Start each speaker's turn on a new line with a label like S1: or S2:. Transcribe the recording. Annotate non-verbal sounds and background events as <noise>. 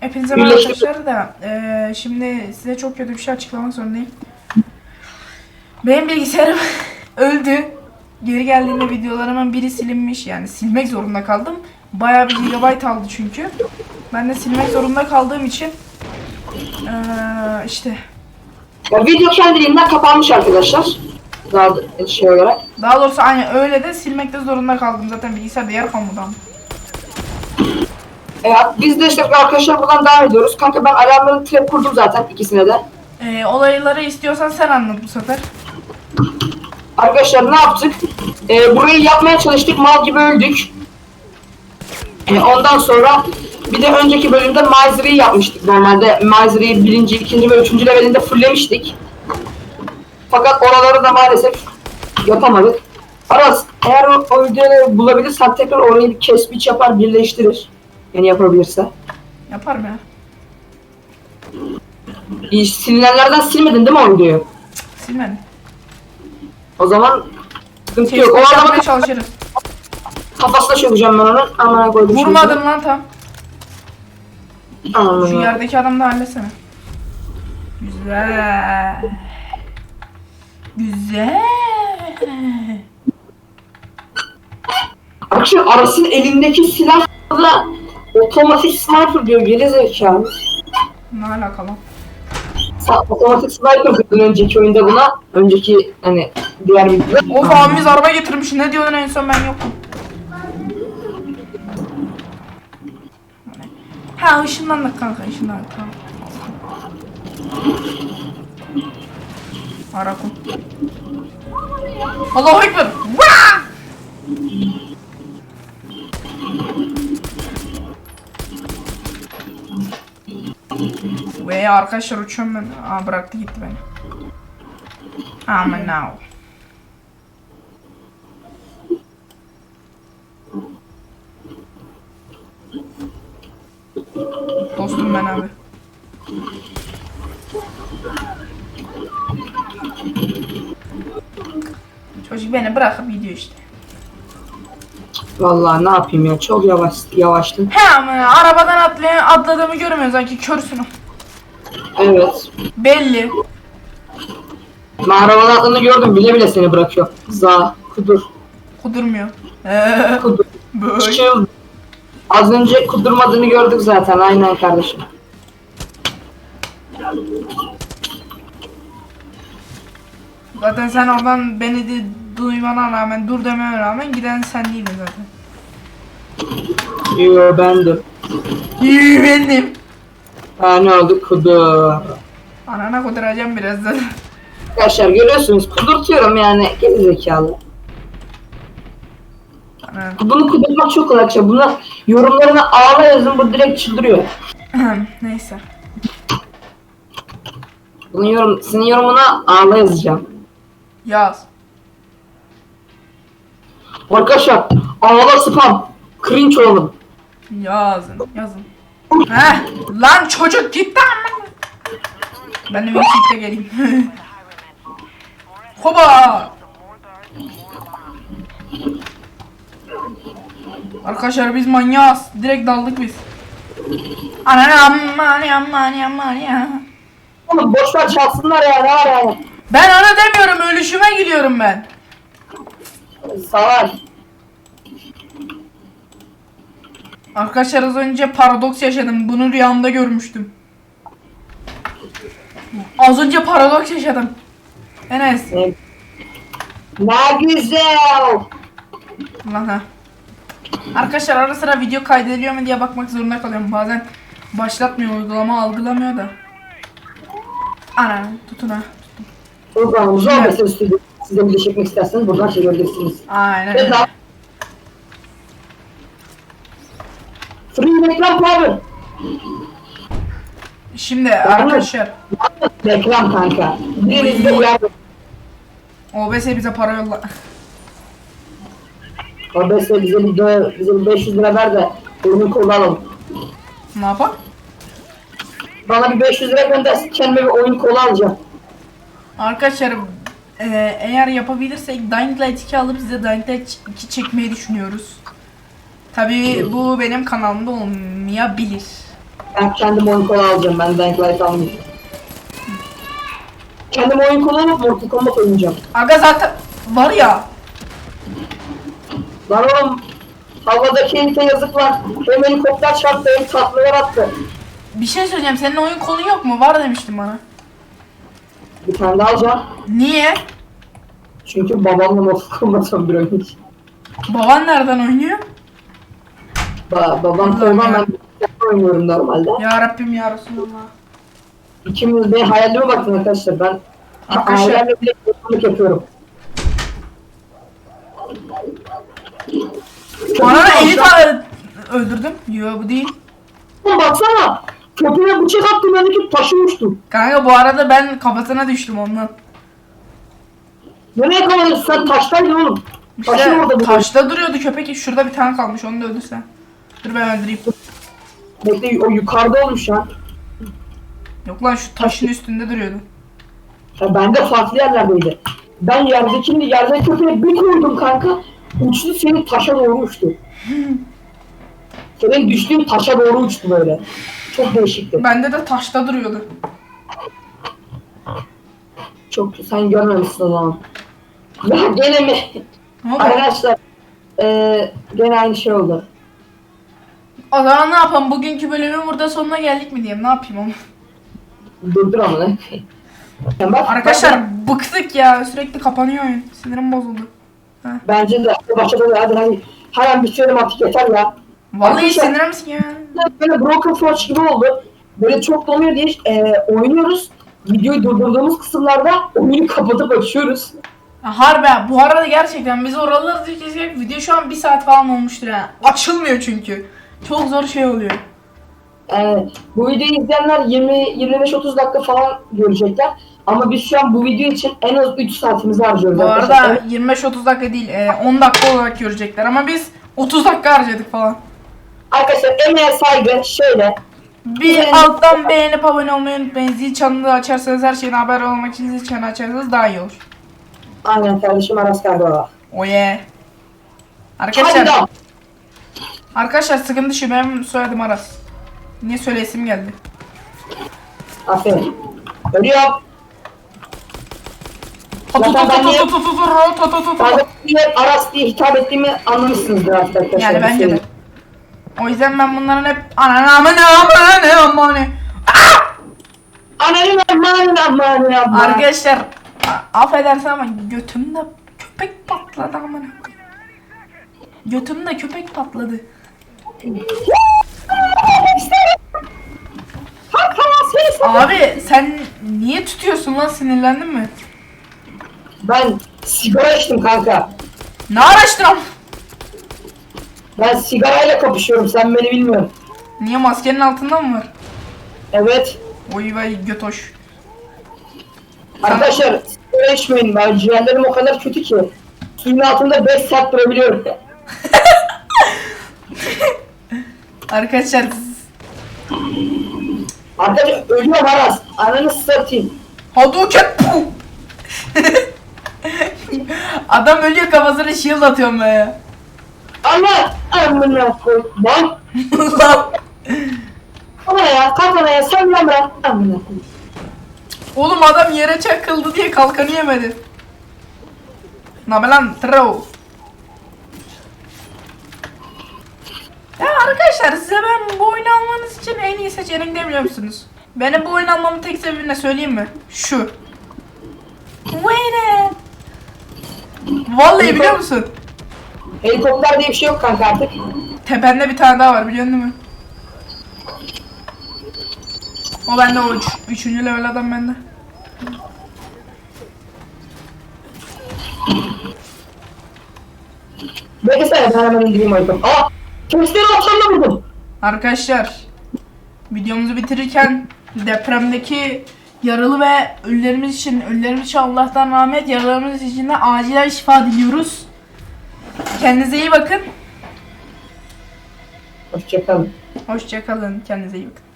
S1: Hepinize merhaba arkadaşlar da eee, şimdi size çok kötü bir şey açıklamak zorundayım. Benim bilgisayarım <laughs> öldü. Geri geldiğinde videolarımın biri silinmiş yani silmek zorunda kaldım. Bayağı bir gigabyte aldı çünkü. Ben de silmek zorunda kaldığım için eee, işte
S2: Ya video kendiliğinden kapanmış arkadaşlar. Daha da şey olarak.
S1: daha doğrusu aynı öyle de silmekte zorunda kaldım zaten bilgisayarda yer kalmadı ama.
S2: Evet, biz de işte arkadaşlar buradan devam ediyoruz. Kanka ben alarmları trap kurdum zaten ikisine de.
S1: Eee, olayları istiyorsan sen anlat bu sefer.
S2: Arkadaşlar ne yaptık? Ee, burayı yapmaya çalıştık. Mal gibi öldük. Ee, ondan sonra bir de önceki bölümde Misery'i yapmıştık normalde. Misery'i birinci, ikinci ve üçüncü levelinde fulllemiştik. Fakat oraları da maalesef yapamadık. Aras eğer o, o videoyu bulabilirsen tekrar orayı bir kes biç yapar birleştirir. Yani yapabilirse.
S1: Yaparım ya.
S2: İyi, Silinenlerden silmedin değil mi o videoyu?
S1: Silmedim.
S2: O zaman sıkıntı
S1: Şey,
S2: yok. O
S1: yapmaya
S2: adamın
S1: çalışırız.
S2: kafasına çökeceğim ben onun. Amına koydum. şimdi.
S1: Vurmadım lan tam.
S2: Aman
S1: Şu yerdeki adamı da halletsene. Güzel. Güzel.
S2: Arkadaşlar Aras'ın elindeki silahla otomatik sniper diyor geri zekalı.
S1: Ne alaka lan?
S2: Sen otomatik sniper diyordun önceki oyunda buna. Önceki hani diğer videoda.
S1: Of abimiz araba getirmiş. Ne diyordun en son ben yokum. Ha ışınlandık kanka ışınlandık tamam. Arakum. Allahu Ekber. Vaa! Ve arkadaşlar uçuyorum ben. Aa bıraktı gitti beni. Aman now. Dostum ben abi. Çocuk beni bırakıp gidiyor işte.
S2: Vallahi ne yapayım ya çok yavaş yavaştım.
S1: He ama ya, arabadan atlayan atladığımı görmüyorsun sanki körsün.
S2: Evet.
S1: Belli.
S2: Ben arabanın gördüm bile bile seni bırakıyor. Za, kudur,
S1: Kudurmuyor. Eee
S2: kudur.
S1: böyle.
S2: Çıl. Az önce kudurmadığını gördük zaten aynen kardeşim.
S1: Zaten sen oradan beni de duymana rağmen dur dememe rağmen giden sen değildin zaten.
S2: Yo bendim.
S1: İyi benim.
S2: Ne oldu kudur.
S1: Anana kuduracağım birazdan.
S2: Arkadaşlar görüyorsunuz kudurtuyorum yani geri zekalı.
S1: Ana.
S2: Bunu kudurtmak çok kolay arkadaşlar. Buna yorumlarına ağla yazın bu direkt çıldırıyor.
S1: Neyse.
S2: Bunun yorum, senin yorumuna ağla yazacağım.
S1: Yaz.
S2: Arkadaşlar ağla spam. Cringe olalım.
S1: Yazın. Yazın. Heh. Lan çocuk gitti ama. Ben de Meksik'te geleyim. <laughs> Hoba. Arkadaşlar biz manyağız. Direkt daldık biz. Ananı aman aman aman ya.
S2: Oğlum boşver çalsınlar ya ne var yani.
S1: Ben ana demiyorum ölüşüme gidiyorum ben.
S2: Savaş.
S1: Arkadaşlar az önce paradoks yaşadım. Bunu rüyamda görmüştüm. Az önce paradoks yaşadım. Enes.
S2: Ne güzel.
S1: Lan. Arkadaşlar ara sıra video kaydediliyor mu diye bakmak zorunda kalıyorum. Bazen başlatmıyor uygulama algılamıyor da. Ana tutun ha.
S2: Programımızı olmasın stüdyo. Size bir çekmek isterseniz buradan çekebilirsiniz.
S1: Aynen
S2: Evet
S1: öyle.
S2: abi. Free reklam power.
S1: Şimdi arkadaşlar
S2: Reklam kanka. Uyardı.
S1: OBS bize para yolla.
S2: OBS bize bir, dö- bize bir 500 lira ver de ürünü kolu alalım.
S1: ne yapalım?
S2: Bana bir 500 lira gönder kendime bir oyun kolu alacağım.
S1: Arkadaşlar e, eğer yapabilirsek Dying Light 2 alıp size Dying Light 2 çekmeyi düşünüyoruz. Tabii bu benim kanalımda olmayabilir.
S2: Ben kendim oyun kolu alacağım. Ben Dying Light almayacağım. Kendim oyun kolu alıp Mortal Kombat oynayacağım.
S1: Aga zaten var ya.
S2: Lan oğlum havadaki herife yazıklar. Hem helikopter çarptı hem tatlılar attı.
S1: Bir şey söyleyeceğim. Senin oyun kolun yok mu? Var demiştin bana.
S2: Bir tane daha alacağım.
S1: Niye?
S2: Çünkü babamla Mortal Kombat bir oyun.
S1: Baban nereden oynuyor?
S2: Ba babam
S1: Allah'ım ya.
S2: ben bilgisayarda oynuyorum normalde.
S1: Ya Rabbim ya Resulallah.
S2: İkimiz de hayalime bakın arkadaşlar. Ben
S1: Arkadaşlar-
S2: hayalimle bile yorumluk yapıyorum.
S1: Bana elit ağrı öldürdüm. Yo bu değil.
S2: Oğlum baksana. Köpeğe bıçak attım öndeki taşı uçtu.
S1: Kanka bu arada ben kafasına düştüm ondan.
S2: Nereye kalıyorsun sen taştaydın oğlum. Taşın
S1: İşte
S2: orada bu.
S1: taşta duruyordu köpek. Şurada bir tane kalmış. Onu da öldürsen. Dur ben öldüreyim.
S2: Bekle o yukarıda olmuş ya.
S1: Yok lan şu taşın üstünde duruyordu.
S2: ya bende farklı yerlerdeydi. Ben yerdekini yerden köpeğe bir koydum kanka. Uçtu senin taşa doğru uçtu. Senin düştüğün taşa doğru uçtu böyle. Çok değişikti.
S1: Bende de taşta duruyordu.
S2: Çok sen görmemişsin o zaman. Ya gene mi?
S1: Ne oldu?
S2: Arkadaşlar eee gene aynı şey oldu.
S1: O zaman ne yapalım? Bugünkü bölümün burada sonuna geldik mi diyeyim? Ne yapayım onu?
S2: Durdur ama ne? Sen bak,
S1: Arkadaşlar bıktık ya. Sürekli kapanıyor oyun. Sinirim bozuldu.
S2: Bence de başladı hadi hadi. Her an bitirelim artık yeter ya.
S1: Vallahi
S2: Arkadaşlar-
S1: sinirim ya.
S2: Böyle Broken Forge gibi oldu. Böyle çok donuyor diye eee, oynuyoruz. Videoyu durdurduğumuz kısımlarda oyunu kapatıp açıyoruz.
S1: Harbi bu arada gerçekten biz oraları çekecek video şu an bir saat falan olmuştur yani. Açılmıyor çünkü. Çok zor şey oluyor.
S2: Eee, bu videoyu izleyenler 20-25-30 dakika falan görecekler. Ama biz şu an bu video için en az 3 saatimizi harcıyoruz.
S1: Bu
S2: arkadaşlar.
S1: arada 25-30 dakika değil e, 10 dakika olarak görecekler ama biz 30 dakika harcadık falan.
S2: Arkadaşlar emeğe saygı şöyle.
S1: Bir
S2: Evet.
S1: alttan beğenip abone olmayı unutmayın. Zil çanını da açarsanız her şeyden haber olmak için zil çanını açarsanız daha iyi olur.
S2: Aynen kardeşim Aras Kardova.
S1: Oye.
S2: Hadi
S1: Arkadaşlar,
S2: daha.
S1: Arkadaşlar sıkıntı şu benim soyadım Aras. Niye söyleyesim geldi?
S2: Aferin. Ölüyorum. Niye Aras diye hitap ettiğimi anlamışsınızdır arkadaşlar.
S1: Yani bence de.
S2: Söyleyeyim.
S1: O yüzden ben bunların hep ananı amanı amanı amanı.
S2: Ananın amanın amanın amanın.
S1: Arkadaşlar a- affedersin ama götümde köpek patladı amına. Götümde köpek patladı. Abi sen niye tutuyorsun lan sinirlendin mi?
S2: Ben sigara içtim kanka.
S1: Ne araştıram?
S2: Ben sigarayla kapışıyorum sen beni bilmiyorsun.
S1: Niye maskenin altında mı var?
S2: Evet.
S1: Oy vay götoş.
S2: Arkadaşlar sigara içmeyin. Ben ciğerlerim o kadar kötü ki. Suyun altında 5 saat durabiliyorum. <laughs>
S1: Arkadaşlar
S2: Arkadaşlar ölüyorum Aras. Ananı satayım.
S1: Hadouken <laughs> puh. Adam ölüyor kafasına shield atıyorum ben ya.
S2: Allah amına koy. Lan.
S1: Lan.
S2: Ana ya kalk ana ya sen lan bırak. Amına koy.
S1: Oğlum adam yere çakıldı diye kalkanı yemedi. Nabe lan throw. Ya arkadaşlar size ben bu oyunu almanız için en iyi seçenek ne biliyor musunuz? Benim bu oyunu almamın tek sebebi ne söyleyeyim mi? Şu. Wait it. Vallahi biliyor musun?
S2: Helikopter diye bir şey yok kanka artık.
S1: Tepende bir tane daha var biliyorsun değil mi? O bende o üç, üçüncü level adam bende.
S2: Beklesene ben hemen indireyim helikopter. Aa! Turistleri atanla vurdum.
S1: Arkadaşlar videomuzu bitirirken depremdeki yaralı ve ölülerimiz için ölülerimiz için Allah'tan rahmet yaralarımız için de acilen şifa diliyoruz. Kendinize iyi bakın.
S2: Hoşçakalın.
S1: Hoşçakalın. Kendinize iyi bakın.